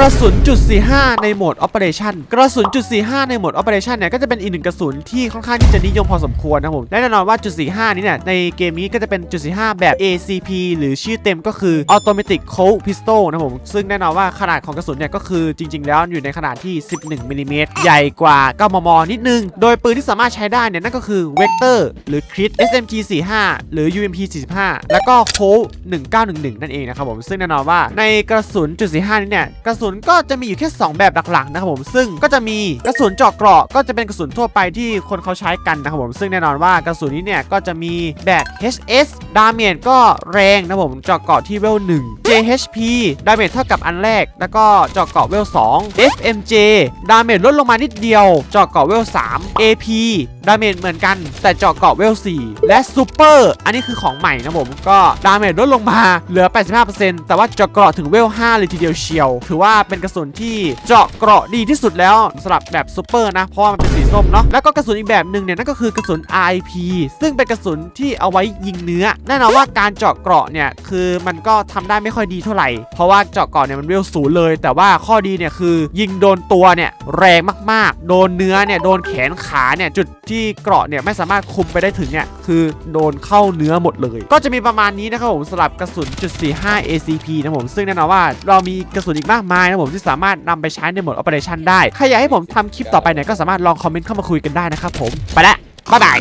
ระสุนจุด45 ในโหมด Operation กระสุนจุด45 ในโหมด Operation เนี่ยก็จะเป็นอีกหนึ่งกระสุนที่ค่อนข้างที่จะนิยมพอสมควรนะผมและแน่นอนว่าจุด45 นี้เนี่ยในเกมนี้ก็จะเป็นจุด45 แบบ ACP หรือชื่อเต็มก็คือ Automatic Colt Pistol นะผมซึ่งแน่นอนว่าขนาดของกระสุนเนี่ยก็คือจริง ๆ แล้วอยู่ในขนาดที่ 11มิลลิเมตรใหญ่กว่า 9 มม นิดนึง โดยปืนที่สามารถใช้ได้เนี่ยนั่นก็คือ Vector หรือ Crit SMG 45 หรือ UMP 45 แล้วก็ Colt 1911 นั่นเองนะครับผมซึ่งแน่นอนว่าในกระสุนจุด45 นี้เนี่ยกระสุนก็จะมีอยู่แค่ 2 แบบหลักๆนะครับผมซึ่งก็จะมีกระสุนเจาะเกราะก็จะเป็นกระสุนทั่วไปที่คนเขาใช้กันนะครับผมซึ่งแน่นอนว่ากระสุนนี้เนี่ยก็จะมีแบบ HS ดาเมจก็แรงนะครับผมเจาะเกราะที่เวล1 JHP ดาเมจเท่ากับอันแรก แล้วก็เจาะเกราะเวล2 FMJ ดาเมจลดลงมานิดเดียวเจาะเกราะเวล3 AP ดาเมจเหมือนกัน แต่เจาะเกราะเวล 4 และซูเปอร์อันนี้คือของใหม่นะผม ก็ดาเมจลดลงมาเหลือ 85%แต่ว่าเจาะเกราะถึงเวล 5 เลยทีเดียวเชียว ถือว่าเป็นกระสุนที่เจาะเกราะดีที่สุดแล้วสำหรับแบบซูเปอร์นะ เพราะว่ามันเป็นสีส้มเนาะแล้วก็กระสุนอีกแบบหนึ่งเนี่ยนั่นก็คือกระสุน RIP ซึ่งเป็นกระสุนที่เอาไว้ยิงเนื้อแน่นอนว่าการเจาะเกราะเนี่ยคือมันก็ทำได้ไม่ค่อยดีเท่าไหร่ เพราะว่าเจาะเกราะเนี่ยมันเวลศูนย์เลย แต่ว่าข้อดีเนี่ยคือยิงโดนตัวเนี่ยแรงมากๆ โดนเนื้อเนี่ยโดนแขนขาเนี่ยจุดที่เกราะเนี่ยไม่สามารถคุมไปได้ถึงเนี่ยคือโดนเข้าเนื้อหมดเลย ก็จะมีประมาณนี้นะครับผมสำหรับกระสุนจุด45 ACP นะผมซึ่งแน่นอนว่าเรามีกระสุนอีกมากมายนะผมที่สามารถนำไปใช้ในโหมด Operation ได้ใครอยากให้ผมทำคลิปต่อไปเนี่ยก็สามารถลองคอมเมนต์เข้ามาคุยกันได้นะครับผมไปละบ๊ายบาย